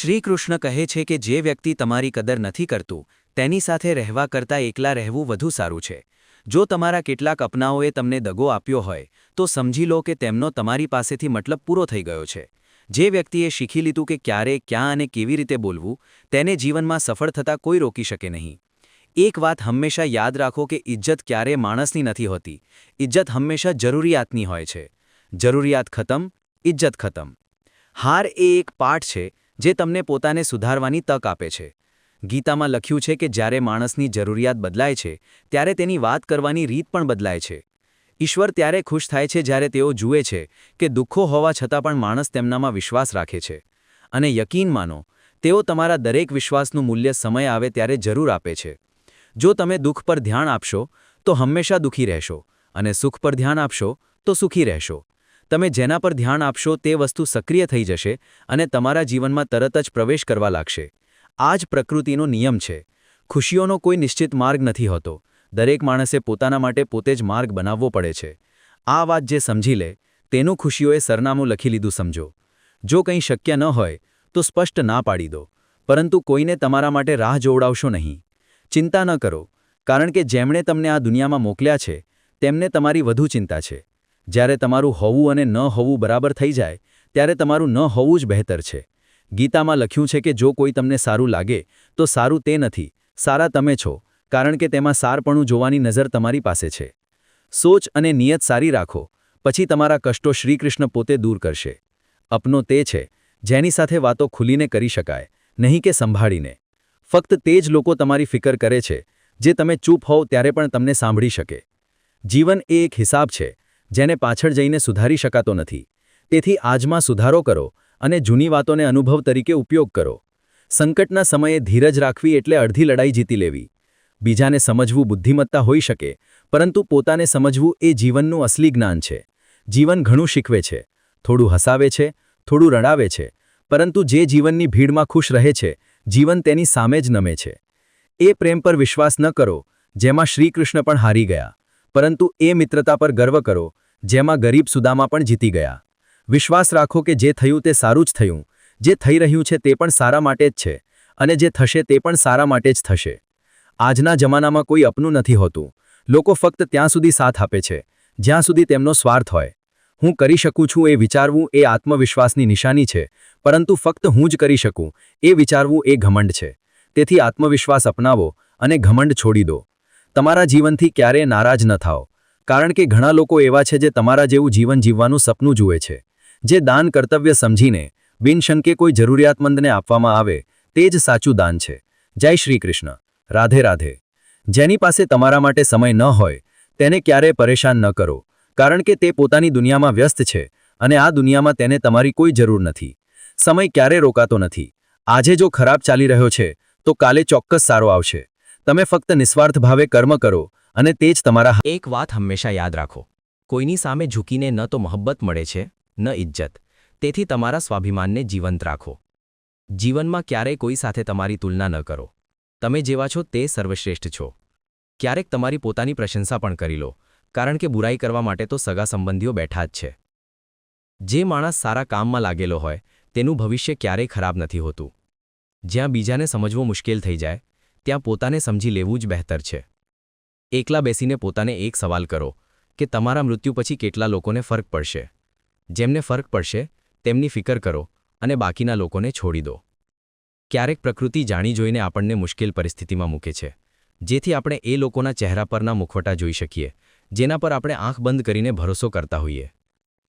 શ્રીકૃષ્ણ કહે છે કે જે વ્યક્તિ તમારી કદર નથી કરતું, તેની સાથે રહેવા કરતાં એકલા રહેવું વધુ સારું છે. જો તમારા કેટલાક અપનાઓએ તમને દગો આપ્યો હોય, તો સમજી લો કે તેમનો તમારી પાસેથી મતલબ પૂરો થઈ ગયો છે. જે વ્યક્તિએ શીખી લીધું કે ક્યારે, ક્યાં અને કેવી રીતે બોલવું, તેને જીવનમાં સફળ થતાં કોઈ રોકી શકે નહીં. એક વાત હંમેશા યાદ રાખો કે ઇજ્જત ક્યારે માણસની નથી હોતી. ઇજ્જત હંમેશા જરૂરિયાતની હોય છે. જરૂરિયાત ખતમ ઇજ્જત ખતમ. હાર એ એક પાઠ છે જે તમને પોતાને સુધારવાની તક આપે છે. ગીતામાં લખ્યું છે કે જ્યારે માણસની જરૂરિયાત બદલાય છે, ત્યારે તેની વાત કરવાની રીત પણ બદલાય છે. ઈશ્વર ત્યારે ખુશ થાય છે જ્યારે તેઓ જુએ છે કે દુઃખો હોવા છતાં પણ માણસ તેમનામાં વિશ્વાસ રાખે છે. અને યકીન માનો, તેઓ તમારા દરેક વિશ્વાસનું મૂલ્ય સમય આવે ત્યારે જરૂર આપે છે. જો તમે દુઃખ પર ધ્યાન આપશો, તો હંમેશા દુઃખી રહેશો અને સુખ પર ધ્યાન આપશો, તો સુખી રહેશો. તમે જેના પર ધ્યાન આપશો તે વસ્તુ સક્રિય થઈ જશે અને તમારા જીવનમાં તરત જ પ્રવેશ કરવા લાગશે. આ જ પ્રકૃતિનો નિયમ છે. ખુશીઓનો કોઈ નિશ્ચિત માર્ગ નથી હોતો. દરેક માણસે પોતાના માટે પોતે જ માર્ગ બનાવવો પડે છે. આ વાત જે સમજી લે, તેનું ખુશીઓએ સરનામું લખી લીધું સમજો. જો કંઈ શક્ય ન હોય, તો સ્પષ્ટ ના પાડી દો. પરંતુ કોઈને તમારા માટે રાહ જોવડાવશો નહીં. ચિંતા ન કરો, કારણ કે જેમણે તમને આ દુનિયામાં મોકલ્યા છે, તેમને તમારી વધુ ચિંતા છે. જ્યારે તમારું હોવું અને ન હોવું બરાબર થઈ જાય, ત્યારે તમારું ન હોવું જ બહેતર છે. ગીતામાં લખ્યું છે કે જો કોઈ તમને સારું લાગે, તો સારું તે નથી. સારા તમે છો, કારણ કે તેમાં સારપણું જોવાની નજર તમારી પાસે છે. સોચ અને નિયત સારી રાખો, પછી તમારા કષ્ટો શ્રીકૃષ્ણ પોતે દૂર કરશે. અપનો તે છે, જેની સાથે વાતો ખુલીને કરી શકાય, નહીં કે સંભાળીને. ફક્ત તે જ લોકો તમારી ફિકર કરે છે, જે તમે ચૂપ હોવ ત્યારે પણ તમને સાંભળી શકે. જીવન એ એક હિસાબ છે જેને પાછળ જઈને સુધારી શકાતો નથી. તેથી આજમાં સુધારો કરો અને જૂની વાતોને અનુભવ તરીકે ઉપયોગ કરો. સંકટના સમયે ધીરજ રાખવી એટલે અડધી લડાઈ જીતી લેવી. બીજાને સમજવું બુદ્ધિમત્તા હોઈ શકે, પરંતુ પોતાને સમજવું એ જીવનનું અસલી જ્ઞાન છે. જીવન ઘણું શીખવે છે. થોડું હસાવે છે, થોડું રડાવે છે, પરંતુ જે જીવનની ભીડમાં ખુશ રહે છે, જીવન તેની સામે જ નમે છે. એ પ્રેમ પર વિશ્વાસ ન કરો, જેમાં શ્રીકૃષ્ણ પણ હારી ગયા. પરંતુ એ મિત્રતા પર ગર્વ કરો જેમાં ગરીબ સુદામાં પણ જીતી ગયા. વિશ્વાસ રાખો કે જે થયું તે સારું જ થયું. જે થઈ રહ્યું છે તે પણ સારા માટે જ છે. અને જે થશે તે પણ સારા માટે જ થશે. આજના જમાનામાં કોઈ અપનું નથી હોતું. લોકો ફક્ત ત્યાં સુધી સાથ આપે છે. જ્યાં સુધી તેમનો સ્વાર્થ હોય. હું કરી શકું છું એ વિચારવું એ આત્મવિશ્વાસની નિશાની છે. પરંતુ ફક્ત હું જ કરી શકું. એ વિચારવું એ ઘમંડ છે. તેથી આત્મવિશ્વાસ અપનાવો અને ઘમંડ છોડી દો. તમારા જીવનથી ક્યારેય નારાજ ન થાઓ. કારણ કે ઘણા લોકો એવા છે જે તમારા જેવું જીવન જીવવાનું સપનું જુએ છે. જે દાન કર્તવ્ય સમજીને બિનશંકે કોઈ જરૂરિયાતમંદને આપવામાં આવે, તે જ સાચું દાન છે. જય શ્રી કૃષ્ણ. રાધે રાધે. જેની પાસે તમારા માટે સમય ન હોય, તેને ક્યારેય પરેશાન ન કરો. કારણ કે તે પોતાની દુનિયામાં વ્યસ્ત છે અને આ દુનિયામાં તેને તમારી કોઈ જરૂર નથી. સમય ક્યારે રોકાતો નથી. આજે જો ખરાબ ચાલી રહ્યો છે, તો કાલે ચોક્કસ સારો આવશે. તમે ફક્ત નિસ્વાર્થ ભાવે કર્મ કરો અને તે જ તમારા એક વાત હંમેશા યાદ રાખો. કોઈની સામે ઝૂકીને ન તો મહબ્બત મળે છે, ન ઇજ્જત. તેથી તમારા સ્વાભિમાનને જીવંત રાખો. જીવનમાં ક્યારેય કોઈ સાથે તમારી તુલના ન કરો. તમે જેવા છો તે સર્વશ્રેષ્ઠ છો. ક્યારેક તમારી પોતાની પ્રશંસા પણ કરી લો, કારણ કે બુરાઈ કરવા માટે તો સગા સંબંધીઓ બેઠા જ છે. જે માણસ સારા કામમાં લાગેલો હોય, તેનું ભવિષ્ય ક્યારેય ખરાબ નથી હોતું. જ્યાં બીજાને સમજવું મુશ્કેલ થઈ જાય, ત્યાં પોતાને સમજી લેવું જ બહેતર છે. એકલા બેસીને પોતાને એક સવાલ કરો કે તમારા મૃત્યુ પછી કેટલા લોકોને ફરક પડશે? જેમને ફરક પડશે, તેમની ફિકર કરો અને બાકીના લોકોને છોડી દો. ક્યારેક પ્રકૃતિ જાણી જોઈને આપણને મુશ્કેલ પરિસ્થિતિમાં મૂકે છે. જેથી આપણે એ લોકોના ચહેરા પરના મુખવટા જોઈ શકીએ, જેના પર આપણે આંખ બંધ કરીને ભરોસો કરતા હોઈએ.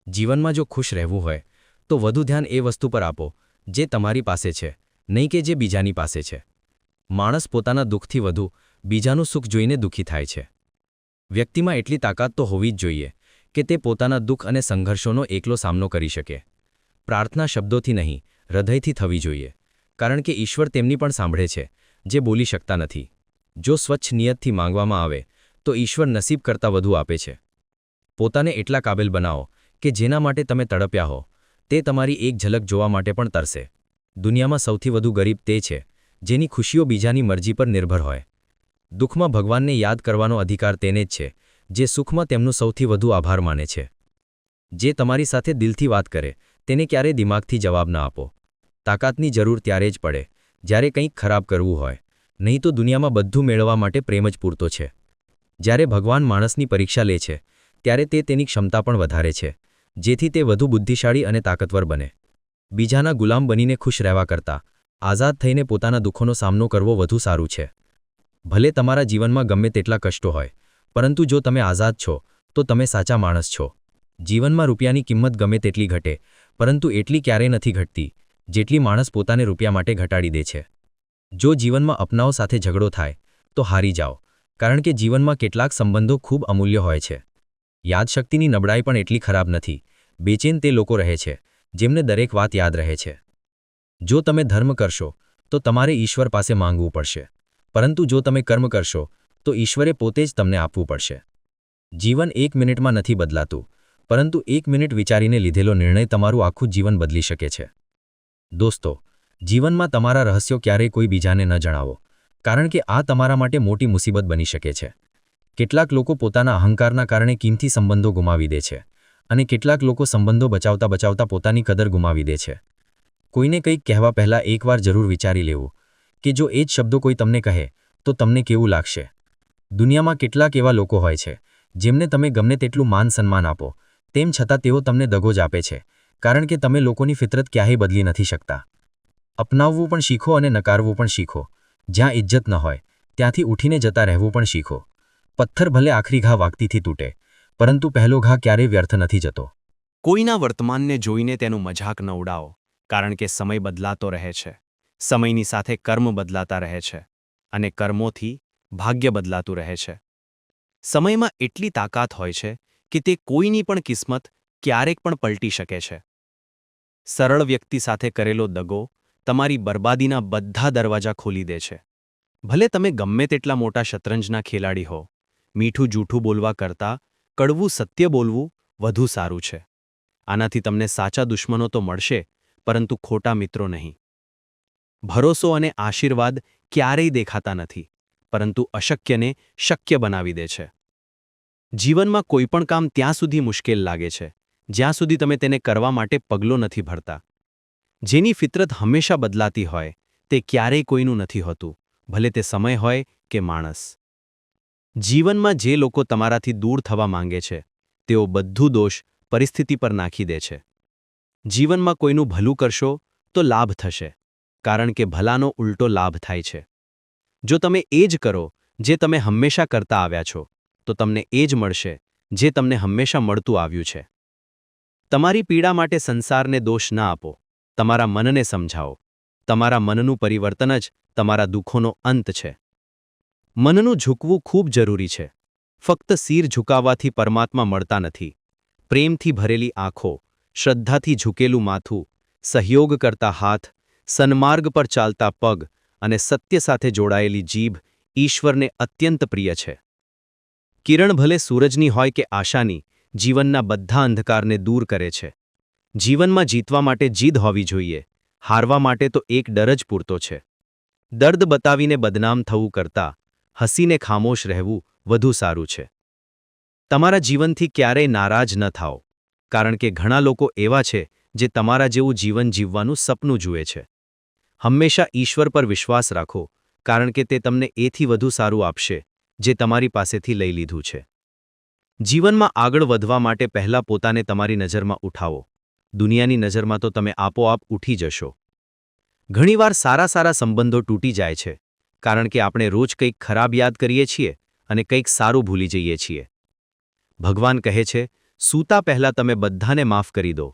જીવનમાં જો ખુશ રહેવું હોય, તો વધુ ધ્યાન એ વસ્તુ પર આપો, જે તમારી પાસે છે, નહીં કે જે બીજાની પાસે છે. માણસ પોતાના દુઃખથી વધુ બીજાનું સુખ જોઈને દુઃખી થાય છે. વ્યક્તિમાં એટલી તાકાત તો હોવી જ જોઈએ કે તે પોતાના દુઃખ અને સંઘર્ષોનો એકલો સામનો કરી શકે. પ્રાર્થના શબ્દોથી નહીં, હૃદયથી થવી જોઈએ. કારણ કે ઈશ્વર તેમની પણ સાંભળે છે, જે બોલી શકતા નથી. જો સ્વચ્છ નિયતથી માંગવામાં આવે, તો ઈશ્વર નસીબ કરતાં વધુ આપે છે. પોતાને એટલા કાબેલ બનાવો કે જેના માટે તમે તડપ્યા હો, તે તમારી એક ઝલક જોવા માટે પણ તરસે. દુનિયામાં સૌથી વધુ ગરીબ તે છે, જેની ખુશીઓ બીજાની મરજી પર નિર્ભર હોય. દુઃખમાં ભગવાનને યાદ કરવાનો અધિકાર તેને જ છે, જે સુખમાં તેમનું સૌથી વધુ આભાર માને છે. જે તમારી સાથે દિલથી વાત કરે, તેને ક્યારેય દિમાગથી જવાબ ન આપો. તાકાતની જરૂર ત્યારે જ પડે, જ્યારે કંઈક ખરાબ કરવું હોય. નહીં તો દુનિયામાં બધું મેળવવા માટે પ્રેમ જ પૂરતો છે. જ્યારે ભગવાન માણસની પરીક્ષા લે છે, ત્યારે તે તેની ક્ષમતા પણ વધારે છે, જેથી તે વધુ બુદ્ધિશાળી અને તાકતવર બને. બીજાના ગુલામ બનીને ખુશ રહેવા કરતાં, આઝાદ થઈને પોતાના દુઃખોનો સામનો કરવો વધુ સારું છે. ભલે તમારા જીવનમાં ગમે તેટલા કષ્ટો હોય, પરંતુ જો તમે આઝાદ છો, તો તમે સાચા માણસ છો. જીવનમાં રૂપિયાની કિંમત ગમે તેટલી ઘટે, પરંતુ એટલી ક્યારેય નથી ઘટતી, જેટલી માણસ પોતાને રૂપિયા માટે ઘટાડી દે છે. જો જીવનમાં અપનાઓ સાથે ઝઘડો થાય, તો હારી જાઓ, કારણ કે જીવનમાં કેટલાક સંબંધો ખૂબ અમૂલ્ય હોય છે. યાદશક્તિની નબળાઈ પણ એટલી ખરાબ નથી, બેચેન તે લોકો રહે છે, જેમને દરેક વાત યાદ રહે છે. જો તમે ધર્મ કરશો, તો તમારે ઈશ્વર પાસે માંગવું પડશે. પરંતુ જો તમે કર્મ કરશો, તો ઈશ્વરે પોતે જ તમને આપવું પડશે. જીવન એક મિનિટમાં નથી બદલાતું, પરંતુ એક મિનિટ વિચારીને લીધેલો નિર્ણય તમારું આખું જીવન બદલી શકે છે. દોસ્તો, જીવનમાં તમારા રહસ્યો ક્યારેય કોઈ બીજાને ન જણાવો, કારણ કે આ તમારા માટે મોટી મુસીબત બની શકે છે. કેટલાક લોકો પોતાના અહંકારના કારણે કિંમતી સંબંધો ગુમાવી દે છે, અને કેટલાક લોકો સંબંધો બચાવતા બચાવતા પોતાની કદર ગુમાવી દે છે. કોઈને કંઈક કહેવા પહેલાં એકવાર જરૂર વિચારી લેવું કે જો એ જ શબ્દો કોઈ તમને કહે, તો તમને કેવું લાગશે? દુનિયામાં કેટલાક એવા લોકો હોય છે, જેમને તમે ગમે તેટલું માન સન્માન આપો, તેમ છતાં તેઓ તમને દગો જ આપે છે, કારણ કે તમે લોકોની ફિતરત ક્યાંય બદલી નથી શકતા. અપનાવવું પણ શીખો અને નકારવું પણ શીખો. જ્યાં ઇજ્જત ન હોય, ત્યાંથી ઉઠીને જતા રહેવું પણ શીખો. પથ્થર ભલે આખરી ઘા વાગતીથી તૂટે, પરંતુ પહેલો ઘા ક્યારેય વ્યર્થ નથી જતો. કોઈના વર્તમાનને જોઈને તેનું મજાક ન ઉડાવો, કારણ કે સમય બદલાતો રહે છે. સમયની સાથે કર્મ બદલાતા રહે છે અને કર્મોથી ભાગ્ય બદલાતું રહે છે. સમયમાં એટલી તાકાત હોય છે કે તે કોઈની પણ કિસ્મત ક્યારેક પણ પલટી શકે છે. સરળ વ્યક્તિ સાથે કરેલો દગો તમારી બરબાદીના બધા દરવાજા ખોલી દે છે. ભલે તમે ગમે તેટલા મોટા શતરંજના ખેલાડી હો, મીઠું જૂઠું બોલવા કરતાં કડવું સત્ય બોલવું વધુ સારું છે. આનાથી તમને સાચા દુશ્મનો તો મળશે, પરંતુ ખોટા મિત્રો નહીં. ભરોસો અને આશીર્વાદ ક્યારેય દેખાતા નથી, પરંતુ અશક્યને શક્ય બનાવી દે છે. જીવનમાં કોઈપણ કામ ત્યાં સુધી મુશ્કેલ લાગે છે, જ્યાં સુધી તમે તેને કરવા માટે પગલો નથી ભરતા. જેની ફિતરત હંમેશા બદલાતી હોય, તે ક્યારેય કોઈનું નથી હોતું, ભલે તે સમય હોય કે માણસ. જીવનમાં જે લોકો તમારાથી દૂર થવા માંગે છે, તેઓ બધું દોષ પરિસ્થિતિ પર નાખી દે છે. જીવનમાં કોઈનું ભલું કરશો તો લાભ થશે. કારણ કે ભલાનો ઉલટો લાભ થાય છે. જો તમે એ જ કરો, જે તમે હંમેશા કરતા આવ્યા છો, તો તમને એ જ મળશે, જે તમને હંમેશા મળતું આવ્યું છે. તમારી પીડા માટે સંસારને દોષ ના આપો. તમારા મનને સમજાવો. તમારા મનનું પરિવર્તન જ તમારા દુઃખોનો અંત છે. મનનું ઝૂકવું ખૂબ જરૂરી છે. ફક્ત સિર ઝુકાવવાથી પરમાત્મા મળતા નથી. પ્રેમથી ભરેલી આંખો, શ્રદ્ધાથી ઝૂકેલું માથું, સહયોગ કરતા હાથ સન્માર્ગ પર ચાલતા પગ અને સત્ય સાથે જોડાયેલી જીભ ઈશ્વરને અત્યંત પ્રિય છે. કિરણ ભલે સૂરજની હોય કે આશાની, જીવનના બધા અંધકારને દૂર કરે છે. જીવનમાં જીતવા માટે જીદ હોવી જોઈએ, હારવા માટે તો એક ડર જ પૂરતો છે. દર્દ બતાવીને બદનામ થવું કરતાં, હસીને ખામોશ રહેવું વધુ સારું છે. તમારા જીવનથી ક્યારેય નારાજ ન થાઓ, કારણ કે ઘણા લોકો એવા છે, જે તમારા જેવું જીવન જીવવાનું સપનું જુએ છે. હંમેશા ઈશ્વર પર વિશ્વાસ રાખો, કારણ કે તે તમને એથી વધુ સારું આપશે, જે તમારી પાસેથી લઈ લીધું છે. જીવનમાં આગળ વધવા માટે પહેલાં પોતાને તમારી નજરમાં ઉઠાવો. દુનિયાની નજરમાં તો તમે આપોઆપ ઉઠી જશો. ઘણીવાર સારા સારા સંબંધો તૂટી જાય છે, કારણ કે આપણે રોજ કંઈક ખરાબ યાદ કરીએ છીએ અને કંઈક સારું ભૂલી જઈએ છીએ. ભગવાન કહે છે, સૂતા પહેલાં તમે બધાને માફ કરી દો,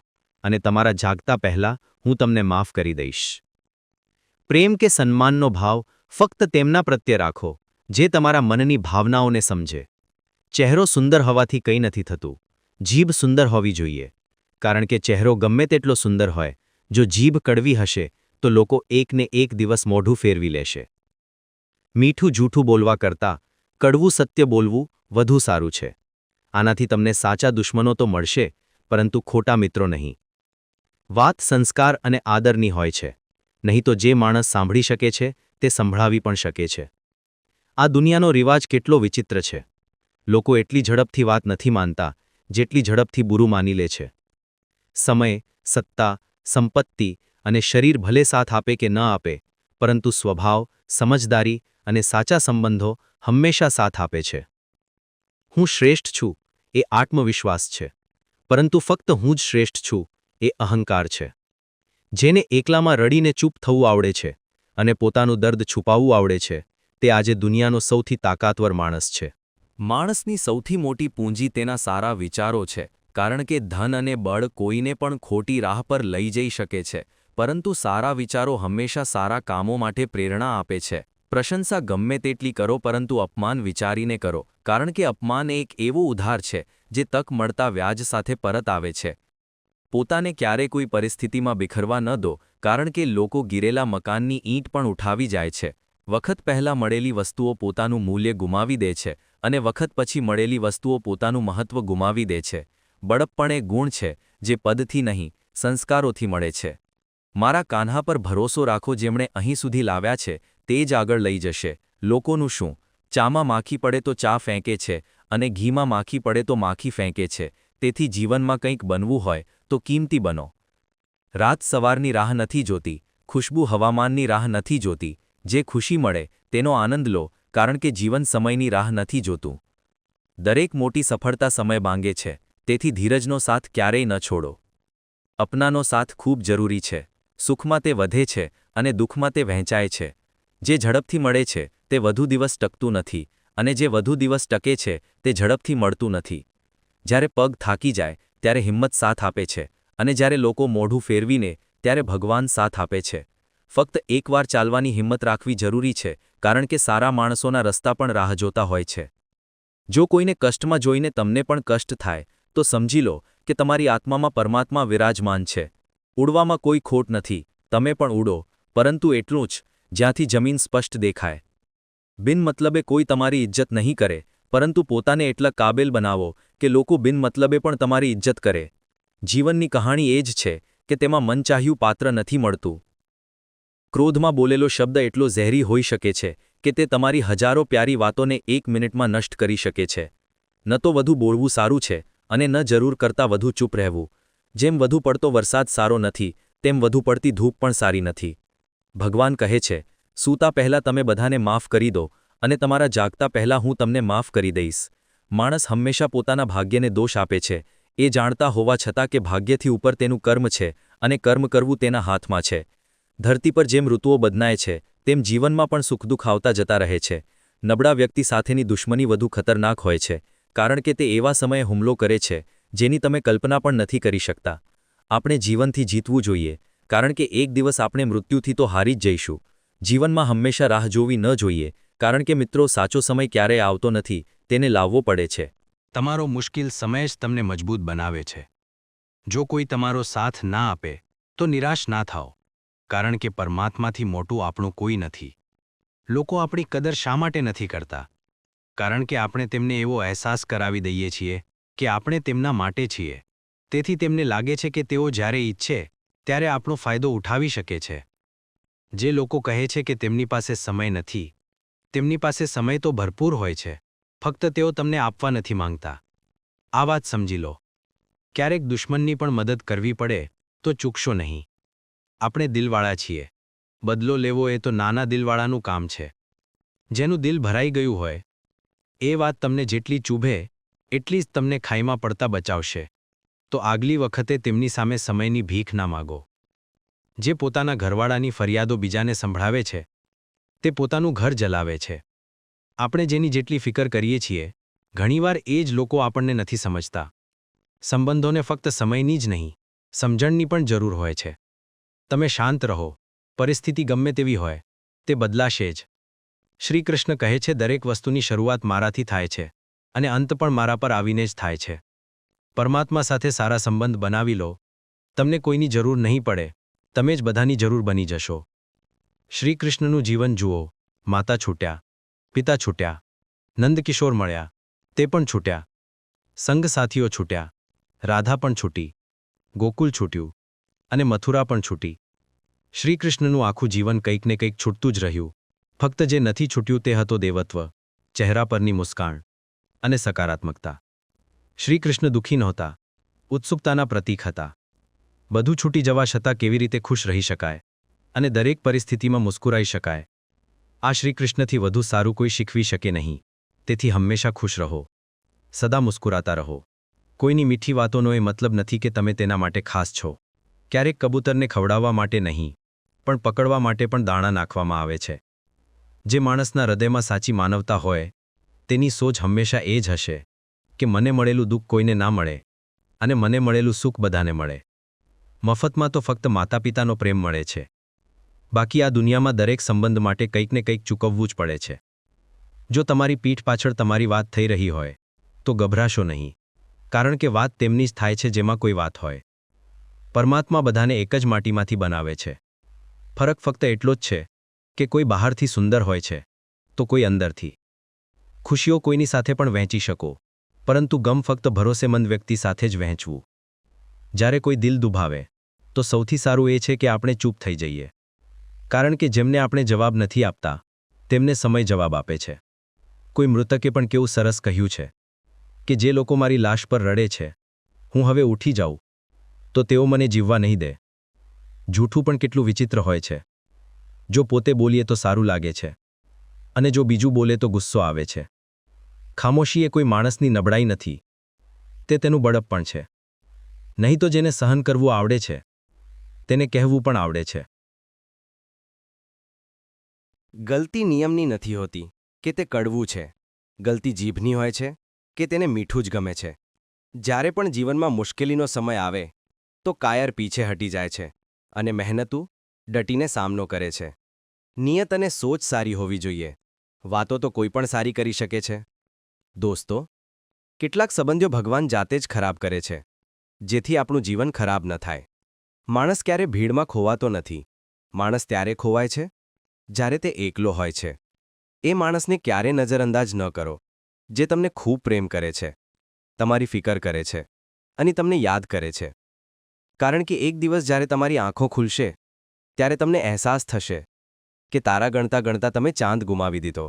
અને તમારા જાગતા પહેલાં હું તમને માફ કરી દઈશ. પ્રેમ કે સન્માનનો ભાવ ફક્ત તેમના પ્રત્યે રાખો, જે તમારા મનની ભાવનાઓને સમજે. ચહેરો સુંદર હોવાથી કંઈ નથી થતું. જીભ સુંદર હોવી જોઈએ. કારણ કે ચહેરો ગમે તેટલો સુંદર હોય, જો જીભ કડવી હશે, તો લોકો એકને એક દિવસ મોઢું ફેરવી લેશે. મીઠું જૂઠું બોલવા કરતાં, કડવું સત્ય બોલવું વધુ સારું છે. આનાથી તમને સાચા દુશ્મનો તો મળશે, પરંતુ ખોટા મિત્રો નહીં. વાત સંસ્કાર અને આદરની હોય છે. નહીં તો જે માણસ સાંભળી શકે છે, તે સંભળાવી પણ શકે છે. આ દુનિયાનો રિવાજ કેટલો વિચિત્ર છે. લોકો એટલી ઝડપથી વાત નથી માનતા, જેટલી ઝડપથી બુરું માની લે છે. સમય, સત્તા, સંપત્તિ અને શરીર ભલે સાથ આપે કે ન આપે, પરંતુ સ્વભાવ, સમજદારી અને સાચા સંબંધો હંમેશા સાથ આપે છે. હું શ્રેષ્ઠ છું, એ આત્મવિશ્વાસ છે. પરંતુ ફક્ત હું જ શ્રેષ્ઠ છું, એ અહંકાર છે. જેને એકલામાં રડીને ચૂપ થવું આવડે છે અને પોતાનું દર્દ છુપાવવું આવડે છે, તે આજે દુનિયાનો સૌથી તાકાતવર માણસ છે. માણસની સૌથી મોટી પૂંજી તેના સારા વિચારો છે, કારણ કે ધન અને બળ કોઈને પણ ખોટી રાહ પર લઈ જઈ શકે છે, પરંતુ સારા વિચારો હંમેશા સારા કામો માટે પ્રેરણા આપે છે. પ્રશંસા ગમે તેટલી કરો, પરંતુ અપમાન વિચારીને કરો, કારણ કે અપમાન એક એવો ઉધાર છે, જે તક મળતા વ્યાજ સાથે પરત આવે છે. પોતાને ક્યારે કોઈ પરિસ્થિતિમાં બિખરવા ન દો, કારણ કે લોકો ગિરેલા મકાનની ઈંટ પણ ઉઠાવી જાય છે. વખત પહેલાં મળેલી વસ્તુઓ પોતાનું મૂલ્ય ગુમાવી દે છે અને વખત પછી મળેલી વસ્તુઓ પોતાનું મહત્વ ગુમાવી દે છે. બળપણે ગુણ છે, જે પદથી નહીં, સંસ્કારોથી મળે છે. મારા કાન્હા પર ભરોસો રાખો જેમણે અહીં સુધી લાવ્યા છે, તે જ આગળ લઈ જશે. લોકોનું શું? ચામાં માખી પડે તો ચા ફેંકે છે અને ઘીમાં માખી પડે તો માખી ફેંકે છે. તેથી જીવનમાં કંઈક બનવું હોય તો કિંમતી બનો. રાત સવારની રાહ નથી જોતી, ખુશ્બુ હવામાનની રાહ નથી જોતી, જે ખુશી મળે તેનો આનંદ લો, કારણ કે જીવન સમયની રાહ નથી જોતું. દરેક મોટી સફળતા સમય માંગે છે, તેથી ધીરજનો સાથ ક્યારેય ન છોડો. અપનાનો સાથ ખૂબ જરૂરી છે. સુખમાં તે વધે છે અને દુઃખમાં તે વહેંચાય છે. જે ઝડપથી મળે છે, તે વધુ દિવસ ટકતું નથી અને જે વધુ દિવસ ટકે છે, તે ઝડપથી મળતું નથી. જ્યારે પગ થાકી જાય ત્યારે હિંમત સાથ આપે છે અને જ્યારે લોકો મોઢું ફેરવીને ત્યારે ભગવાન સાથ આપે છે. ફક્ત એકવાર ચાલવાની હિંમત રાખવી જરૂરી છે, કારણ કે સારા માણસોના રસ્તા પણ રાહ જોતા હોય છે. જો કોઈને કષ્ટમાં જોઈને તમને પણ કષ્ટ થાય, તો સમજી લો કે તમારી આત્મામાં પરમાત્મા વિરાજમાન છે. ઉડવામાં કોઈ ખોટ નથી, તમે પણ ઉડો, પરંતુ એટલું જ, જ્યાંથી જમીન સ્પષ્ટ દેખાય. બિનમતલબે કોઈ તમારી ઇજ્જત નહીં કરે પરંતુ પોતાને એટલા કાબેલ બનાવો કે લોકો બિનમતલબે પણ તમારી ઇજ્જત કરે. જીવનની કહાણી એ જ છે કે તેમાં મનચાહ્યું પાત્ર નથી મળતું. ક્રોધમાં બોલેલો શબ્દ એટલો ઝેરી હોઈ શકે છે કે તે તમારી હજારો પ્યારી વાતોને એક મિનિટમાં નષ્ટ કરી શકે છે. ન તો વધુ બોલવું સારું છે અને ન જરૂર કરતાં વધુ ચૂપ રહેવું. જેમ વધુ પડતો વરસાદ સારો નથી, તેમ વધુ પડતી ધૂપ પણ સારી નથી. ભગવાન કહે છે, સૂતા પહેલાં તમે બધાને માફ કરી દો અને તમારા જાગતા પહેલાં હું તમને માફ કરી દઈશ. માણસ હંમેશા પોતાના ભાગ્યને દોષ આપે છે. એ જાણતા હોવા છતાં કે ભાગ્યથી ઉપર તેનું કર્મ છે અને કર્મ કરવું તેના હાથમાં છે. ધરતી પર જેમ ઋતુઓ બદનાય છે, તેમ જીવનમાં પણ સુખદુઃખ આવતા જતા રહે છે. નબળા વ્યક્તિ સાથેની દુશ્મની વધુ ખતરનાક હોય છે, કારણ કે તે એવા સમયે હુમલો કરે છે, જેની તમે કલ્પના પણ નથી કરી શકતા. આપણે જીવનથી જીતવું જોઈએ, કારણ કે એક દિવસ આપણે મૃત્યુથી તો હારી જ જઈશું. જીવનમાં હંમેશા રાહ જોવી ન જોઈએ કારણ કે મિત્રો, સાચો સમય ક્યારેય આવતો નથી, તેને લાવવો પડે છે. તમારો મુશ્કેલ સમય જ તમને મજબૂત બનાવે છે. જો કોઈ તમારો સાથ ના આપે, તો નિરાશ ના થાઓ. કારણ કે પરમાત્માથી મોટું આપણું કોઈ નથી. લોકો આપણી કદર શા માટે નથી કરતા? કારણ કે આપણે તેમને એવો અહેસાસ કરાવી દઈએ છીએ, કે આપણે તેમના માટે છીએ. તેથી તેમને લાગે છે કે તેઓ જ્યારે ઈચ્છે, ત્યારે આપણો ફાયદો ઉઠાવી શકે છે. જે લોકો કહે છે કે તેમની પાસે સમય નથી તેમની પાસે સમય તો ભરપૂર હોય છે. ફક્ત તેઓ તમને આપવા નથી માંગતા. આ વાત સમજી લો. ક્યારેક દુશ્મનની પણ મદદ કરવી પડે, તો ચૂકશો નહીં. આપણે દિલવાળા છીએ. બદલો લેવો એ તો નાના દિલવાળાનું કામ છે. જેનું દિલ ભરાઈ ગયું હોય, એ વાત તમને જેટલી ચૂભે, એટલી જ તમને ખાઈમાં પડતા બચાવશે. તો આગલી વખતે તેમની સામે સમયની ભીખ ના માગો. જે પોતાના ઘરવાળાની ફરિયાદો બીજાને સંભળાવે છે તે પોતાનું ઘર જલાવે છે. આપણે જેની જેટલી ફિકર કરીએ છીએ, ઘણીવાર એ જ લોકો આપણને નથી સમજતા. સંબંધોને ફક્ત સમયની જ નહીં, સમજણની પણ જરૂર હોય છે. તમે શાંત રહો, પરિસ્થિતિ ગમે તેવી હોય, તે બદલાશે જ. શ્રીકૃષ્ણ કહે છે, દરેક વસ્તુની શરૂઆત મારાથી થાય છે, અને અંત પણ મારા પર આવીને જ થાય છે. પરમાત્મા સાથે સારા સંબંધ બનાવી લો. તમને કોઈની જરૂર નહીં પડે, તમે જ બધાની જરૂર બની જશો. શ્રીકૃષ્ણનું જીવન જુઓ. માતા છૂટ્યા. પિતા છૂટ્યા. નંદકિશોર મળ્યા. તે પણ છૂટ્યા. સંગસાથીઓ છૂટ્યા. રાધા પણ છૂટી. ગોકુલ છૂટ્યું. અને મથુરા પણ છૂટી. શ્રીકૃષ્ણનું આખું જીવન કંઈક ને કંઈક છૂટતું જ રહ્યું. ફક્ત જે નથી છૂટ્યું તે હતો દેવત્વ, ચહેરા પરની મુસ્કાણ અને સકારાત્મકતા. શ્રીકૃષ્ણ દુઃખી નહોતા. ઉત્સુકતાના પ્રતીક હતા. બધું છૂટી જવા છતાં કેવી રીતે ખુશ રહી શકાય? અને દરેક પરિસ્થિતિમાં મુસ્કુરાઈ શકાય. આ શ્રીકૃષ્ણથી વધુ સારું કોઈ શીખવી શકે નહીં. તેથી હંમેશા ખુશ રહો. સદા મુસ્કુરાતા રહો. કોઈની મીઠી વાતોનો એ મતલબ નથી કે તમે તેના માટે ખાસ છો. ક્યારેક કબૂતરને ખવડાવવા માટે નહીં, પણ પકડવા માટે પણ દાણા નાખવામાં આવે છે. જે માણસના હૃદયમાં સાચી માનવતા હોય, તેની સોચ હંમેશા એ જ હશે કે મને મળેલું દુઃખ કોઈને ના મળે અને મને મળેલું સુખ બધાને મળે. મફતમાં તો ફક્ત માતા પિતાનો પ્રેમ મળે છે. બાકી આ દુનિયામાં દરેક સંબંધ માટે કંઈક ને કંઈક ચૂકવવું જ પડે છે. જો તમારી પીઠ પાછળ તમારી વાત થઈ રહી હોય, તો ગભરાશો નહીં. કારણ કે વાત તેમની જ થાય છે જેમાં કોઈ વાત હોય. પરમાત્મા બધાને એક જ માટીમાંથી બનાવે છે. ફરક ફક્ત એટલો જ છે કે કોઈ બહારથી સુંદર હોય છે, તો કોઈ અંદરથી. ખુશીઓ કોઈની સાથે પણ વહેંચી શકો, પરંતુ ગમ ફક્ત ભરોસેમંદ વ્યક્તિ સાથે જ વહેંચવું. જ્યારે કોઈ દિલ દુભાવે, તો સૌથી સારું એ છે કે આપણે ચૂપ થઈ જઈએ. કારણ કે જેમને આપણે જવાબ નથી આપતા, તેમને સમય જવાબ આપે છે. કોઈ મૃતકે પણ કેવું સરસ કહ્યું છે કે જે લોકો મારી લાશ પર રડે છે, હું હવે ઉઠી જાઉં, તો તેઓ મને જીવવા નહીં દે. જૂઠું પણ કેટલું વિચિત્ર હોય છે. જો પોતે બોલીએ તો સારું લાગે છે. અને જો બીજું બોલે તો ગુસ્સો આવે છે. ખામોશી એ કોઈ માણસની નબળાઈ નથી. તે તેનું બળપ પણ છે. નહીં તો જેને સહન કરવું આવડે છે, તેને કહેવું પણ આવડે છે. ગલતી નિયમની નથી હોતી કે તે કડવું છે, ગલતી જીભની હોય છે કે તેને મીઠું જ ગમે છે. જ્યારે પણ જીવનમાં મુશ્કેલીનો સમય આવે, તો કાયર પીછે હટી જાય છે અને મહેનતું ડટીને સામનો કરે છે. નિયત અને સોચ સારી હોવી જોઈએ. વાતો તો કોઈ પણ સારી કરી શકે છે. દોસ્તો, કેટલાક સંબંધો ભગવાન જાતે જ ખરાબ કરે છે, જેથી આપણું જીવન ખરાબ ન થાય. માણસ ક્યારે ભીડમાં ખોવાતો નથી. માણસ ત્યારે ખોવાય છે જ્યારે તે એકલો હોય છે. એ માણસને ક્યારે નજરઅંદાજ ન કરો, જે તમને ખૂબ પ્રેમ કરે છે, તમારી ફિકર કરે છે, અને તમને યાદ કરે છે. કારણ કે એક દિવસ જ્યારે તમારી આંખો ખુલશે, ત્યારે તમને અહેસાસ થશે કે તારા ગણતા ગણતા તમે ચાંદ ગુમાવી દીધો.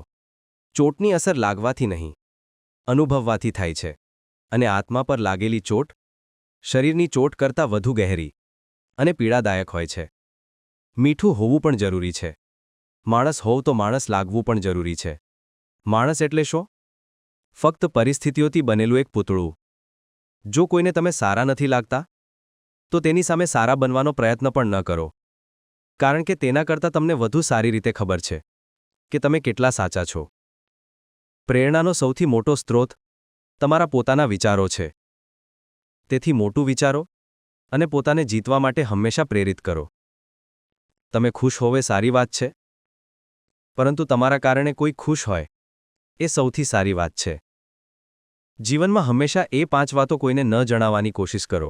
ચોટની અસર લાગવાથી નહીં, અનુભવવાથી થાય છે, અને આત્મા પર લાગેલી ચોટ, શરીરની ચોટ કરતાં વધુ ગહેરી અને પીડાદાયક હોય છે. મીઠું હોવું પણ જરૂરી છે. માણસ હોવ તો માણસ લાગવું પણ જરૂરી છે. માણસ એટલે શું? ફક્ત પરિસ્થિતિઓથી બનેલું એક પૂતળું. જો કોઈને તમે સારા નથી લાગતા, તો તેની સામે સારા બનવાનો પ્રયત્ન પણ ન કરો. કારણ કે તેના કરતાં તમને વધુ સારી રીતે ખબર છે, કે તમે કેટલા સાચા છો. પ્રેરણાનો સૌથી મોટો સ્ત્રોત તમારા પોતાના વિચારો છે. તેથી મોટું વિચારો અને પોતાને જીતવા માટે હંમેશા પ્રેરિત કરો. તમે ખુશ હોવે સારી વાત છે પરંતુ તમારા કારણે કોઈ ખુશ હોય, એ સૌથી સારી વાત છે. જીવનમાં હંમેશા એ પાંચ વાતો કોઈને ન જણાવવાની કોશિશ કરો,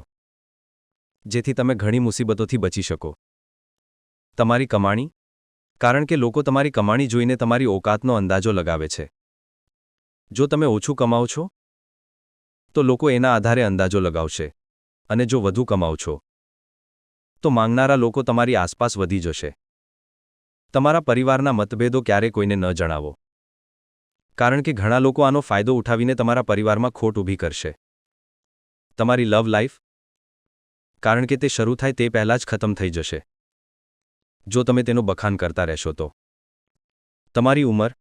જેથી તમે ઘણી મુસીબતોથી બચી શકો. તમારી કમાણી, કારણ કે લોકો તમારી કમાણી જોઈને તમારી ઓકાતનો અંદાજો લગાવે છે. જો તમે ઓછું કમાઓ છો, તો લોકો એના આધારે અંદાજો લગાવશે, અને જો વધુ કમાઓ છો, તો માંગનારા લોકો તમારી આસપાસ વધી જશે. તમારા પરિવારના મતભેદો ક્યારે કોઈને ન જણાવો. કારણ કે ઘણા લોકો આનો ફાયદો ઉઠાવીને તમારા પરિવારમાં ખોટ ઊભી કરશે. તમારી લવ લાઈફ? કારણ કે તે શરૂ થાય તે પહેલાં જ ખતમ થઈ જશે. જો તમે તેનો બખાન કરતા રહેશો તો. તમારી ઉંમર?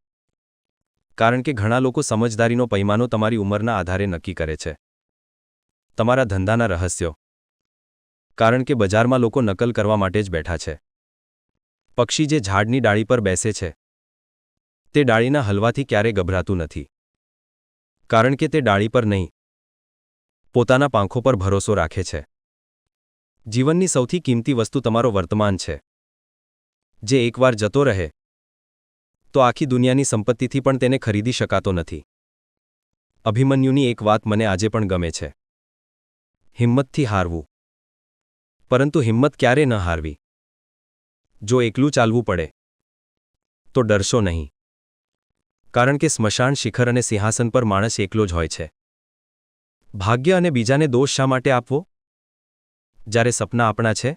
કારણ કે ઘણા લોકો સમજદારીનો પૈમાનો તમારી ઉંમરના આધારે નક્કી કરે છે. તમારા ધંધાના રહસ્યો? કારણ કે બજારમાં લોકો નકલ કરવા માટે જ બેઠા છે. પક્ષી જે ઝાડની ડાળી પર બેસે છે. તે ડાળીના હલવાથી ક્યારે ગભરાતું નથી. કારણ કે તે ડાળી પર નહીં. પોતાના પાંખો પર ભરોસો રાખે છે. જીવનની સૌથી કિંમતી વસ્તુ તમારો વર્તમાન છે. જે એકવાર જતો રહે, તો આખી દુનિયાની સંપત્તિથી પણ તેને ખરીદી શકાતો નથી. અભિમન્યુની એક વાત મને આજે પણ ગમે છે. હિંમતથી હારવું. પરંતુ હિંમત ક્યારે ન હારવી? જો એકલું ચાલવું પડે, તો ડરશો નહીં. કારણ કે સ્મશાન શિખર અને સિંહાસન પર માણસ એકલો જ હોય છે. ભાગ્ય અને બીજાને દોષ શા માટે આપવો? જ્યારે સપના આપણા છે,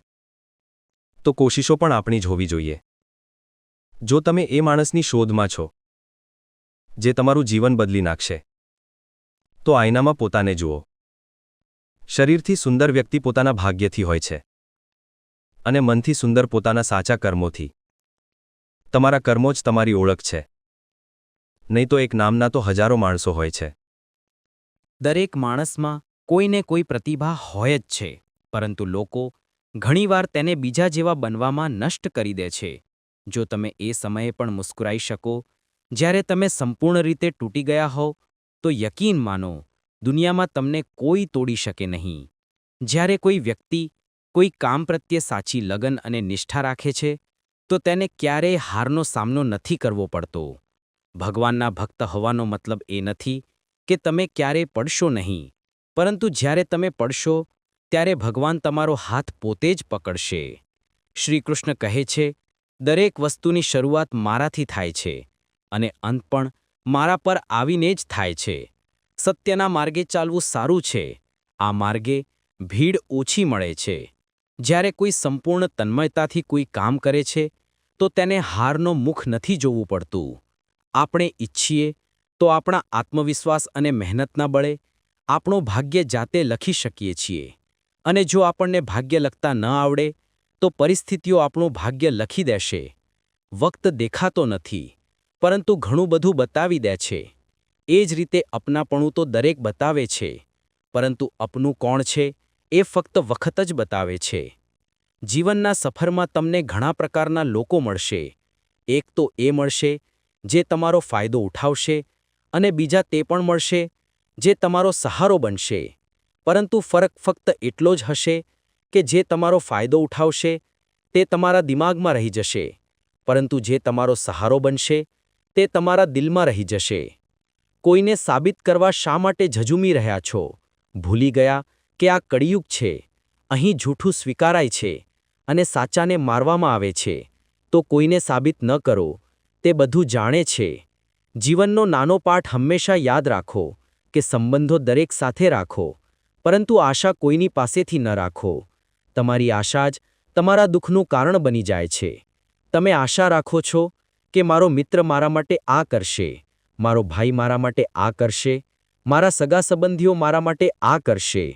તો કોશિશો પણ આપણી જ હોવી જોઈએ. જો તમે એ માણસની શોધમાં છો, જે તમારું જીવન બદલી નાખશે, તો આયનામાં પોતાને જુઓ. શરીરથી સુંદર વ્યક્તિ પોતાના ભાગ્યથી હોય છે. અને મનથી સુંદર પોતાના સાચા કર્મોથી. તમારા કર્મો જ તમારી ઓળખ છે. નહીં તો એક નામના તો હજારો માણસો હોય છે. દરેક માણસમાં કોઈને કોઈ પ્રતિભા હોય જ છે, પરંતુ લોકો ઘણીવાર તેને બીજા જેવા બનવામાં નષ્ટ કરી દે છે. જો તમે એ સમયે પણ મુસ્કુરાઈ શકો, જ્યારે તમે સંપૂર્ણ રીતે તૂટી ગયા હો તો યકીન માનો, દુનિયામાં તમને કોઈ તોડી શકે નહીં. જ્યારે કોઈ વ્યક્તિ કોઈ કામ પ્રત્યે સાચી લગન અને નિષ્ઠા રાખે છે, તો તેને ક્યારેય હારનો સામનો નથી કરવો પડતો. ભગવાનના ભક્ત હોવાનો મતલબ એ નથી કે તમે ક્યારેય પડશો નહીં, પરંતુ જ્યારે તમે પડશો, ત્યારે ભગવાન તમારો હાથ પોતે જ પકડશે. શ્રીકૃષ્ણ કહે છે, દરેક વસ્તુની શરૂઆત મારાથી થાય છે, અને અંત પણ મારા પર આવીને જ થાય છે. સત્યના માર્ગે ચાલવું સારું છે. આ માર્ગે ભીડ ઓછી મળે છે. જ્યારે કોઈ સંપૂર્ણ તન્મયતાથી કોઈ કામ કરે છે, તો તેને હારનો મુખ નથી જોવું પડતું. આપણે ઈચ્છીએ તો આપણા આત્મવિશ્વાસ અને મહેનતના બળે આપણું ભાગ્ય જાતે લખી શકીએ છીએ. અને જો આપણને ભાગ્ય લખતા ન આવડે, તો પરિસ્થિતિઓ આપણું ભાગ્ય લખી દેશે. વક્ત દેખાતો નથી, પરંતુ ઘણું બધું બતાવી દે છે. એ જ રીતે અપનાપણું તો દરેક બતાવે છે. પરંતુ અપનું કોણ છે? એ ફક્ત વખત જ બતાવે છે. જીવનના સફરમાં તમને ઘણા પ્રકારના લોકો મળશે. એક તો એ મળશે, જે તમારો ફાયદો ઉઠાવશે, અને બીજા તે પણ મળશે, જે તમારો સહારો બનશે. પરંતુ ફરક ફક્ત એટલો જ હશે કે જે તમારો ફાયદો ઉઠાવશે, તે તમારા દિમાગમાં રહી જશે. પરંતુ જે તમારો સહારો બનશે, તે તમારા દિલમાં રહી જશે. કોઈને સાબિત કરવા શા માટે ઝઝૂમી રહ્યા છો? ભૂલી ગયા કે આ કળિયુગ છે, અહીં જૂઠું સ્વીકારાય છે અને સાચાને મારવામાં આવે છે, તો કોઈને સાબિત ન કરો, તે બધું જાણે છે. જીવનનો નાનો પાઠ હંમેશા યાદ રાખો કે સંબંધો દરેક સાથે રાખો, પરંતુ આશા કોઈની પાસેથી ન રાખો. તમારી આશા જ તમારા દુઃખનું કારણ બની જાય છે. તમે આશા રાખો છો કે મારો મિત્ર મારા માટે આ કરશે, મારો ભાઈ મારા માટે આ કરશે, મારા સગા સંબંધીઓ મારા માટે આ કરશે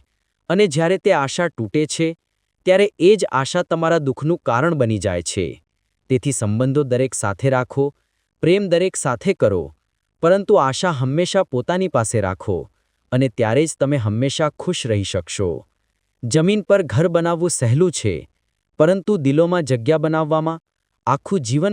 અને જ્યારે તે આશા તૂટે છે, ત્યારે એ જ આશા તમારા દુઃખનું કારણ બની જાય છે. તેથી સંબંધો દરેક સાથે રાખો, પ્રેમ દરેક સાથે કરો, પરંતુ આશા હંમેશા પોતાની પાસે રાખો, અને ત્યારે જ તમે હંમેશા ખુશ રહી શકશો. જમીન પર ઘર બનાવવું સહેલું છે, પરંતુ દિલોમાં જગ્યા બનાવવામાં આખું જીવન